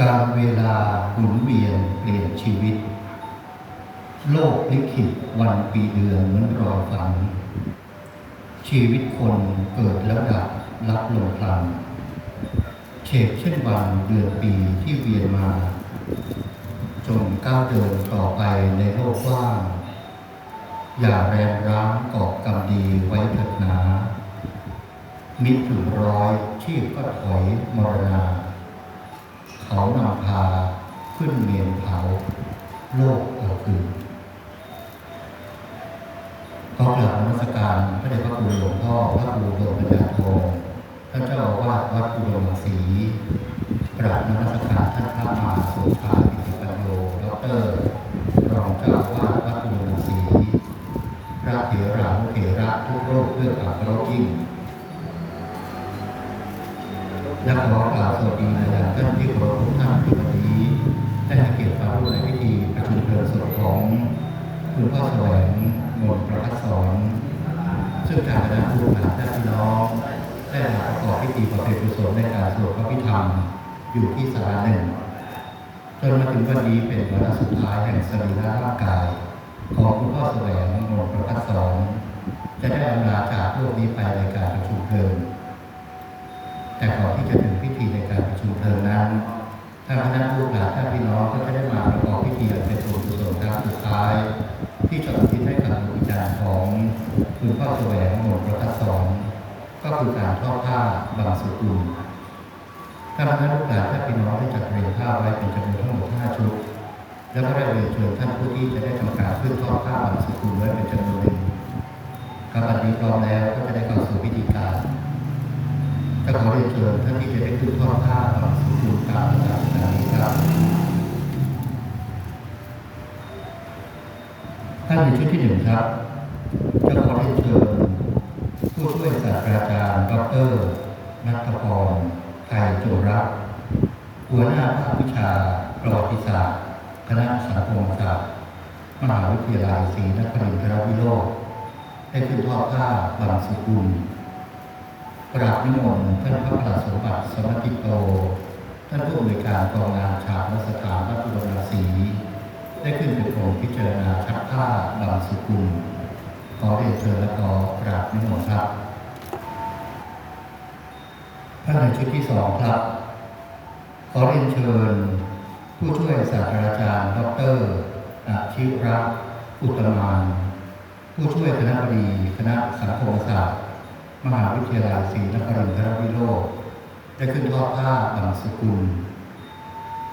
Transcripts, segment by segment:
การเวลาหมุนเวียนเปลี่ยนชีวิต โลกลิขิตวันปีเดือนเหมือนรอฝัน ชีวิตคนเกิดแล้วดับรับลงพลันเฉกเช่นวันเดือนปีที่เวียนมาจงก้าวเดินต่อไปในโลกกว้าง อย่าแรงร้างก่อกรรมดีไว้เถิดหนามิตรถึงร้อยชีพก็ถอยมรณา เขานำพาขึ้นเมนเผาโลกเอาคืนขอกราบนมัสการพระเดชพระคุณหลวงพ่อพระครูโดมปัญญาโทท่านเจ้าอาวาสวัดอุดมศรีกราบนมัสการท่านพระมหาโสภาปิติปัญโยดอกเตอรรองเจ้าอาวาสวัดอุดมศรีพระเถรานุเถระทุกโรคเพื่ออัครยิ่ง และขอกล่าวสวัสดีอาจารย์ท่านที่เคารพทุกท่านที่วันนี้ได้ให้เกียรติมาร่วมในพิธีประชุมเพลิงศพของคุณพ่อแสวงมนต์ประพัฒสอนซึ่งทางคณะผู้บริหารญาติพี่น้อง ได้มาประกอบพิธีประเพณีกุศลในการสวดพระพิธรรมอยู่ที่ศาลาหนึ่งจนมาถึงวันนี้เป็นวาระสุดท้ายแห่งสรีระร่างกาย ของคุณพ่อแสวงมนต์ประพัฒสอนจะได้อำลาจากโลกนี้ไปในการประชุมเพลิง แต่ก่อนที่จะถึงพิธีในการประชุมเพลิงนั้นทางคณะผู้หลานญาติพี่น้องก็จะได้มาประกอบพิธีอันเป็นส่วนกุศลครั้งสุดท้าย ที่จะอุทิศให้กับดวงวิญญาณของคุณพ่อแสวงมนต์ประพัฒสอนก็คือการทอดผ้าบางสุกุลทางคณะลูกหลานญาติพี่น้องได้จัดเรียงผ้าไว้เป็นจำนวนทั้งหมด5ชุดแล้วก็ได้เรียนเชิญท่านผู้ที่จะได้ทำการขึ้นทอดผ้าบางสุกุลไว้เป็นจำนวนหนึ่งครับอันนี้พร้อมแล้วก็จะได้เข้าสู่พิธีการ จะขอเรียนเชิญท่านที่จะได้ขึ้นทอดผ้าบางสุขุมตามระดับนี้ครับท่านในชุดที่หนึ่งครับจะขอเรียนเชิญผู้ช่วยศาสตราจารย์ดรนัทพรไทยจุรักหัวหน้าภาควิชาประวัติศาสตร์คณะสังคมศาสตร์มหาวิทยาลัยศรีนครินทรวิโรธได้ขึ้นทอดผ้าบางสุกุล กราบนิมนต์ท่านพระประสมบัติสมติโต ท่านผู้อำนวยการกองงานชาปนสถานวัดอุดมราศีได้ขึ้นเป็นองค์พิจารณาชักผ้าบางสุกุลขอเรียนเชิญและขอกราบนิมนต์ครับท่านในชุดที่สองครับ ขอเรียนเชิญ ผู้ช่วยศาสตราจารย์ ดรอาชิรักอุตตมาน ผู้ช่วยคณะบดีคณะสังคมศาสตร์ มหาวิทยาลัยศรีนครินทรวิโรธได้ขึ้นทอดผ้าบางสกุล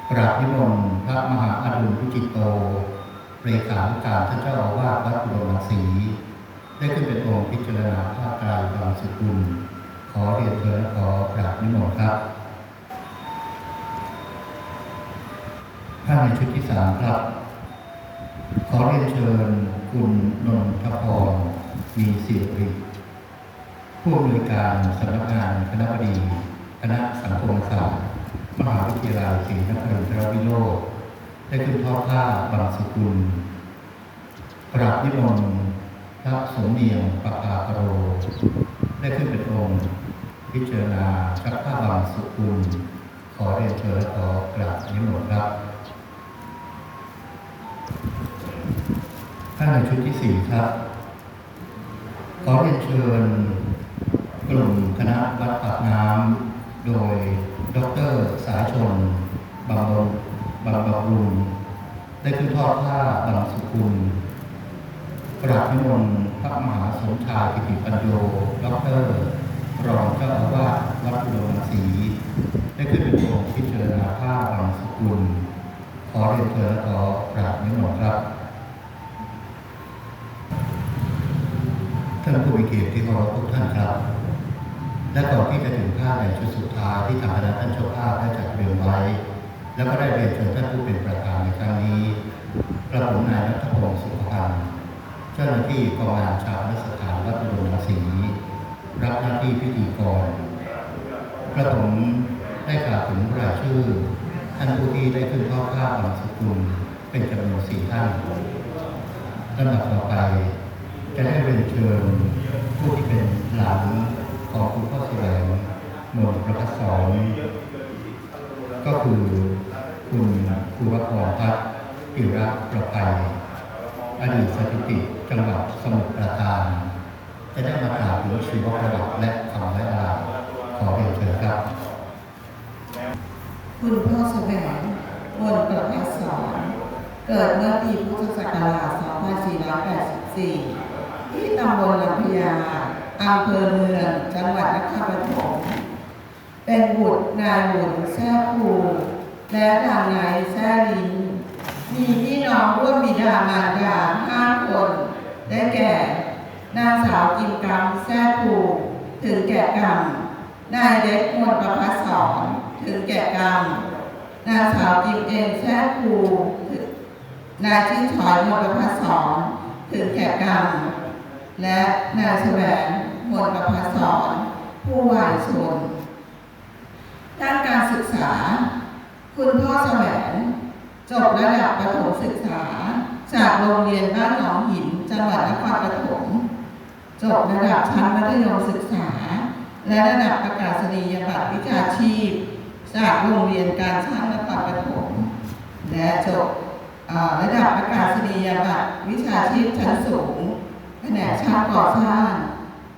กราบนิมนต์พระมหาอดุลพุจิตโตเลขาธิการท่านเจ้าอาวาสวัดอุดมรังสีได้ขึ้นเป็นองค์พิจารณาผ้ากายบางสกุล ขอเรียนเชิญและขอกราบนิมนต์ครับท่านในชุดที่สามครับ ขอเรียนเชิญคุณนนทพรมีสิริ ผู้อำนวยการสำนักงานคณะบดี คณะสังคมศาสตร์มหาวิทยาลัยศรีนครินทรวิโรธได้ขึ้นทอดผ้าบางสุกุลกราบนิมนต์พระสมเนียงปภาปโร ได้ขึ้นเป็นองค์ พิจารณาชักผ้าบางสุกุล ขอเรียนเชิญขอกราบนิมนต์ครับท่านในชุดที่สี่ครับ ขอเรียนเชิญ ลุ่มคณะวัดปากน้ำโดยดรสาชนบำรุงบำรุงได้ขึ้นทอดผ้าบางสุกุลกราบนิมนต์พระมหาสมชายกิติปัญโยดรรองเจ้าอาวาสวัดอุดมรังสีได้ขึ้นเป็นองค์พิจารณาผ้าบางสุกุล ขอเรียนเชิญขอกราบนิมนต์ครับท่านผู้มีเกียรติที่เคารพทุกท่านครับ และก่อนที่จะถึงผ้าในชุดสุดท้ายที่ทางคณะท่านเจ้าภาพได้จัดเตรียมไว้ แล้วก็ได้เรียนเชิญท่านผู้เป็นประธานในครั้งนี้กระผมนายนัทพงศ์สุขพันธ์เจ้าหน้าที่กองงานชาปนสถานวัดอุดมรังสีรับหน้าที่พิธีกรกระผมได้กล่าวถึงรายชื่อ ท่านผู้ที่ได้ขึ้นทอดผ้าบางสกุลเป็นจำนวนสี่ท่านลำดับต่อไป จะได้เรียนเชิญผู้ที่เป็นหลาน ของคุณพ่อแสวงมนต์ประพัฒสอนก็คือคุณภูวกรพัฒน์พิระประภัยอดีตสถิติจังหวัดสมุทรปราการจะได้มากล่าวถึงชีวประวัติและคำไว้อาลัยขอเรียนเชิญครับ คุณพ่อแสวงมนประภัสสอนเกิดเมื่อปีพุทธศักราช 2484 ที่ตำบลลำพญา อำเภอเมืองจังหวัดนครปฐมเป็นบุตรนายบุญแซ่คูและนางนายแซ่ลินมีพี่น้องร่วมบิดามารดาห้าคน ได้แก่ นางสาวกิมกำแซ่คูถึงแก่กรรม นายเล็กมนต์ประภัสสอนถึงแก่กรรม นางสาวกิมเอ็นแซ่คูนายชื่นชอยมนต์ประภัสสอนถึงแก่กรรม และนายแสวง มนประภัสอนผู้วายชน ด้านการศึกษา คุณพ่อแสวงจบระดับประถมศึกษา จากโรงเรียนบ้านหนองหิน จังหวัดนครปฐมจบระดับชั้นมัธยมศึกษา และระดับประกาศนียบัตรวิชาชีพ จากโรงเรียนการช่างนครปฐมและจบระดับประกาศนียบัตรวิชาชีพชั้นสูงแผนกช่างก่อสร้าง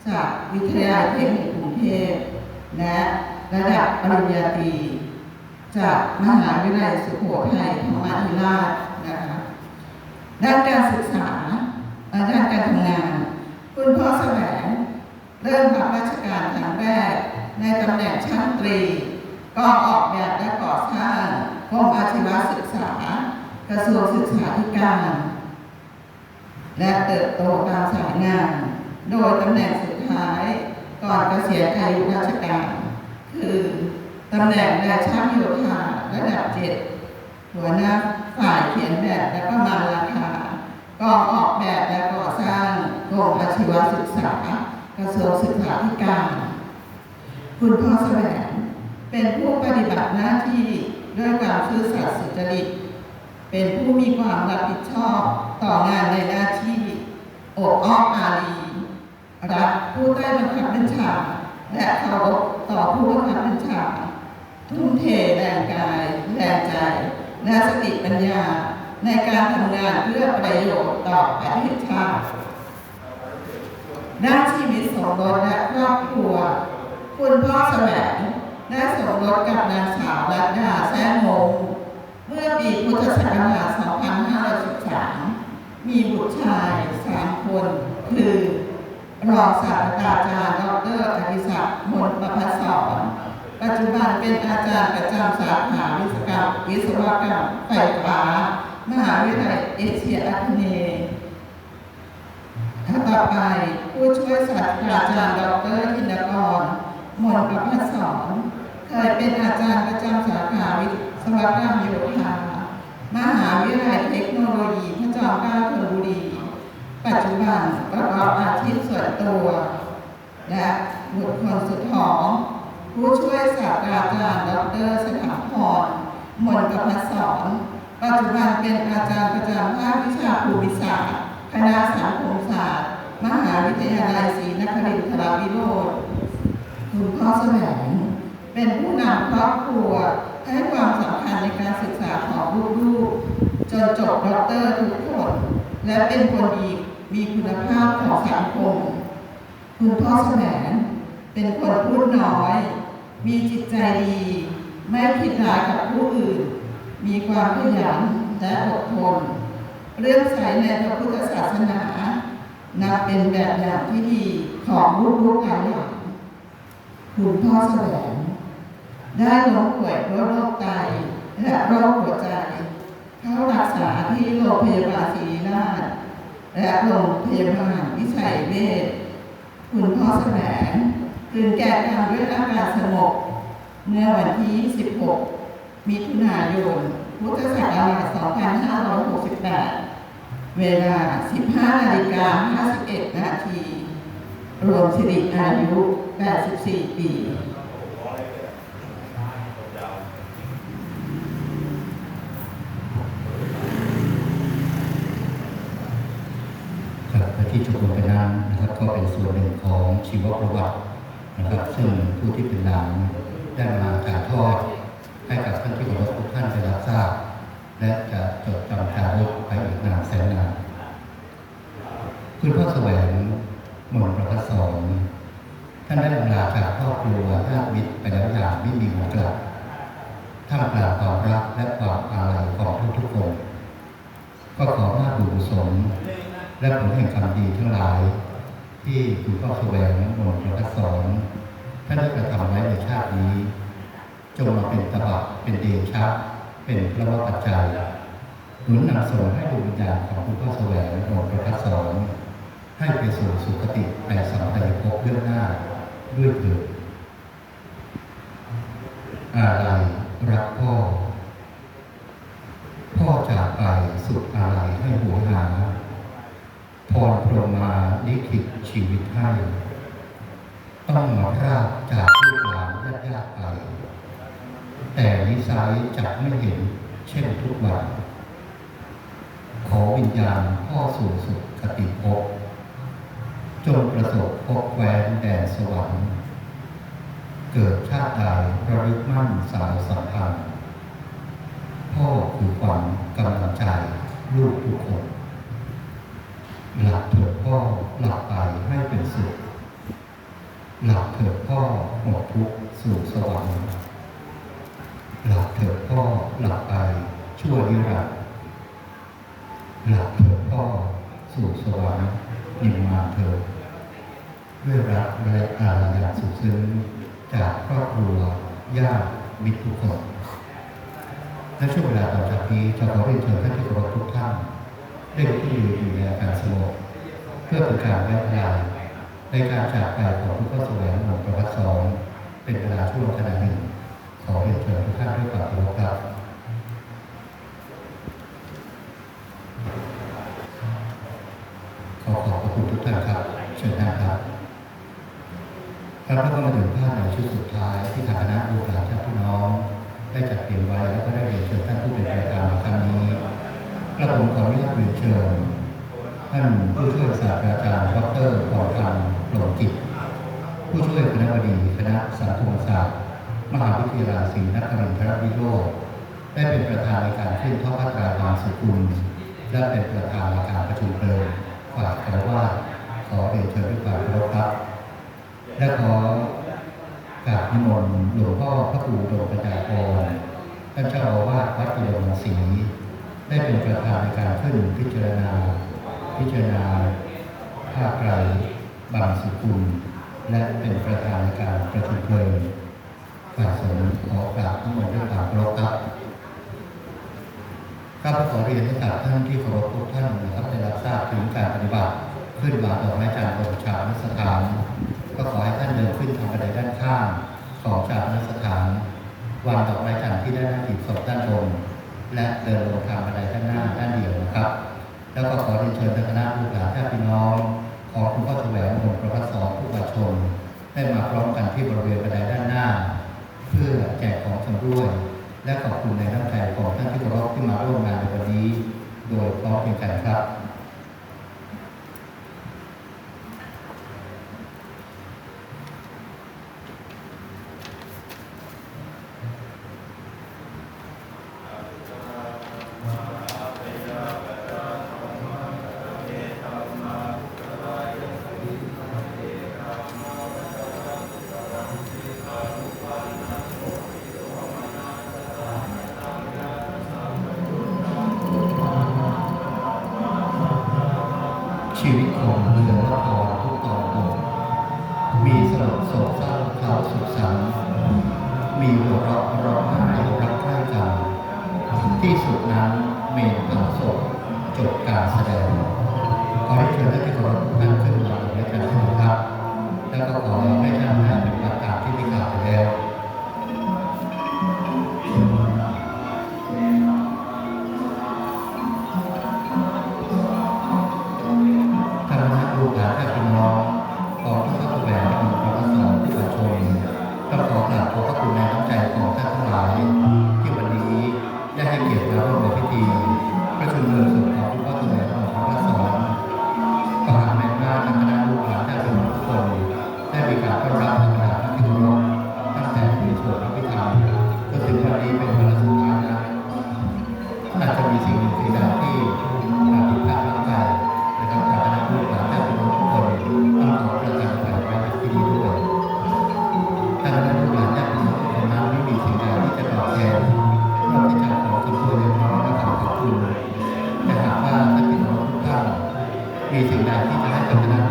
จากวิทยาเทคนิคกรุงเทพและระดับปริญญาตรีจากมหาวิทยาลัยสุโขทัยธรรมาธิราชนะคะด้านการศึกษาด้านการทำงาน คุณพ่อแสวงเริ่มรับราชการครั้งแรก ในตำแหน่งช่างตรีกอออกแบบและก่อสร้างกรมอาชีวศึกษา กระทรวงศึกษาธิการ และเติบโตตามสายงาน โดยตำแหน่งส ท้ายก่อนเกษียณอายุราชการ คือตำแหน่งนายช่างโยธาระดับเจ็ดหัวหน้าฝ่ายเขียนแบบและประมาณราคากองออกแบบและก่อสร้างกรมอาชีวศึกษากระทรวงศึกษาธิการ คุณพ่อแสวงเป็นผู้ปฏิบัติหน้าที่ด้วยความซื่อสัตย์สุจริต เป็นผู้มีความรับผิดชอบต่องานในหน้าที่อบอ้อมอารี รักผู้ใต้บังคับบัญชาและเคารพต่อผู้บังคับบัญชา ทุ่มเทแรงกายแรงใจ และสติปัญญาในการทำงานเพื่อประโยชน์ต่อประเทศชาติด้านชีวิตสมรสและครอบครัว คุณพ่อแสวงได้สมรสกับนางสาวรัตดาแซ่มงเมื่อปีพุทธศักราช 2513 มีบุตรชายสามคน คือ รองศาสตราจารย์ดรอดิศักดิ์มนประภัสสอนปัจจุบันเป็นอาจารย์ประจำสาขาวิศวกรรมวิศวกรรมไฟฟ้ามหาวิทยาลัยเอเชียอาคเนย์ต่อไปผู้ช่วยศาสตราจารย์ดรธินกรมนต์ประภัสสอนเคยเป็นอาจารย์ประจำสาขาวิศวกรรมโยธามหาวิทยาลัยเทคโนโลยีพระจอมเกล้าธนบุรี ปัจจุบันประกอบอาชีพส่วนตัว และบุตรคนสุดท้อง ผู้ช่วยศาสตราจารย์ดรสถาพรมนต์ประภัสสอนปัจจุบันเป็นอาจารย์ประจำภาควิชาภูมิศาสตร์คณะสังคมศาสตร์ มหาวิทยาลัยศรีนครินทราวิโรธคุณพ่อแสวงเป็นผู้นำครอบครัวให้ความสำคัญในการศึกษาของลูกๆจนจบด็อกเตอร์ทุกคน และเป็นคนดี มีคุณภาพของสังคม คุณพ่อแสวงเป็นคนพูดน้อย มีจิตใจดี ไม่คิดร้ายกับผู้อื่น มีความขยันและอดทน เรื่องใสในพระพุทธศาสนา นับเป็นแบบอย่างที่ดีของลูกๆการหลังคุณพ่อแสวงได้ล้มป่วยด้วยโรคไตและโรคหัวใจ เข้ารักษาที่โรงพยาบาลศรีราช และโรงพยาบาลวิชัยเวชคุณพ่อแสวงคืนแก่กรรมด้วยอาการสงบเมื่อวันที่ 16 มิถุนายน พุทธศักราช 2568 เวลา 15นาฬิกา51 นาที รวมสิริอายุ 84 ปี ครับและที่ชมรมไปนั้นนะครับก็เป็นส่วนหนึ่งของชีวประวัตินะครับ ซึ่งผู้ที่เป็นหลานได้มาถ่ายทอดให้กับท่านที่เคารพทุกท่านได้รับทราบ และจะจดจำจารึกไปอีกนานแสนนานคุณพ่อแสวงมนต์ประพัสสอนท่านได้ลาจากครอบครัวญาติมิตรไปแล้วอย่างไม่มีวันกลับท่ามกลางความรักและความอาลัยของทุกๆคน ก็ขอหน้าบุญกุศล และผลแห่งกรรมดีทั้งหลาย ที่คุณพ่อแสวงมนต์ประพัสสอนท่านได้กระทำไว้ในชาตินี้ จงมาเป็นตบะเป็นเดชะเป็นพระวปัจจัยหนุนนำส่งให้ดวงวิญญาณของคุณพ่อแสวงมนต์ประพัสสอนให้ไปสู่สุคติในสัมปายภพเบื้องหน้าด้วยเถิดอะไรรักพ่อ พ่อจากไปสุดอะไรให้หัวหา พรพรมาลิขิตชีวิตให้ต้องมารากจากลูกหลานญาติญาติไปแต่นิสัยจะไม่เห็นเช่นทุกวัน ขอวิญญาณพ่อสู่สุดคติภพจงประสบพบแหวนแดนสวรรค์ เกิดชาติใดระลึกมั่นสายสัมพันธ์พ่อคือความกำลังใจลูกทุกคน หลับเถิดพ่อหลับไปให้เป็นสุขหลับเถิดพ่อหมดทุกข์สู่สวรรค์หลับเถิดพ่อหลับไปชั่วนิรันดร์หลับเถิดพ่อสู่สวรรค์นิมมานเถิดด้วยรักและอาลัยาสุดซึ้งจากครอบครัวญาติมิตรทุกคนและช่วงเวลาต่อจากนี้จะขอเรียนเชิญท่านที่เคารพทุกท่าน ได้ลุกขึ้นยืนอยู่ในอาการสงบเพื่อเป็นการไว้อาลัยในการจากไปของผู้เข้าแสวงมงประวัติสองเป็นเวลาช่วงขณะหนึ่งขอเรียนเชิญทุกท่านด้วยความเคารพครับขอขอบพระคุณทุกท่านครับ เชิญนั่งครับครับแล้วก็มาถึงภาพในชุดสุดท้ายที่ทางคณะลูกหลาท่านพี่น้อง ได้จัดเตรียมไว้แล้วก็ได้เรียนเชิญท่านผู้เป็นประธานในครั้งนี้ กระผมขออนุญาตเรียนเชิญท่านผู้ช่วยศาสตราจารย์ดรพรพันธ์โปร่งจิต ผู้ช่วยคณะบดีคณะสังคมศาสตร์ มหาวิทยาลัยศรีนครินทรวิโรธได้เป็นประธานในการขึ้นทอดพระตราบางสุกุลและเป็นประธานในการประชุมเพลิงฝายคารวะขอเรียนเชิญด้วยความเคารพครับ และขอกราบนิมนต์หลวงพ่อพระครูโดมปัญญากรท่านเจ้าอาวาสวัดอุดมศรี ได้เป็นประธานในการขึ้นพิจารณา พิจารณาภาคไกรบางสุกุล และเป็นประธานในการประชุมเพลิงฝ่ายสงฆ์ขอกราบนิมนต์ด้วยความเคารพครับข้าพเจ้าขอเรียนให้กับท่านที่เคารพทุกท่านนะครับได้รับทราบถึงการปฏิบัติขึ้นวางดอกไม้จันทร์บนชาปนสถาน ก็ขอให้ท่านเดินขึ้นทางบันไดด้านข้างของชาปนสถานวางดอกไม้จันทร์ที่ได้นหน้าหีบศพด้านบน และเดินลงทางบันไดด้านหน้าด้านเดียวนะครับ แล้วก็ขอเรียนเชิญทางคณะลูกหลานญาติพี่น้องของคุณพ่อแสวงมงคลประพัสสอนผู้ประชนได้มาพร้อมกันที่บริเวณบันไดด้านหน้า เพื่อแจกของชำร่วย และขอบคุณในน้ำใจของท่านที่เคารพที่มาร่วมงานในวันนี้ โดยพร้อมเพรียงกันครับ ของท่านทั้งหลายที่วันนี้ได้ให้เกียรติมาร่วมในพิธี Oh.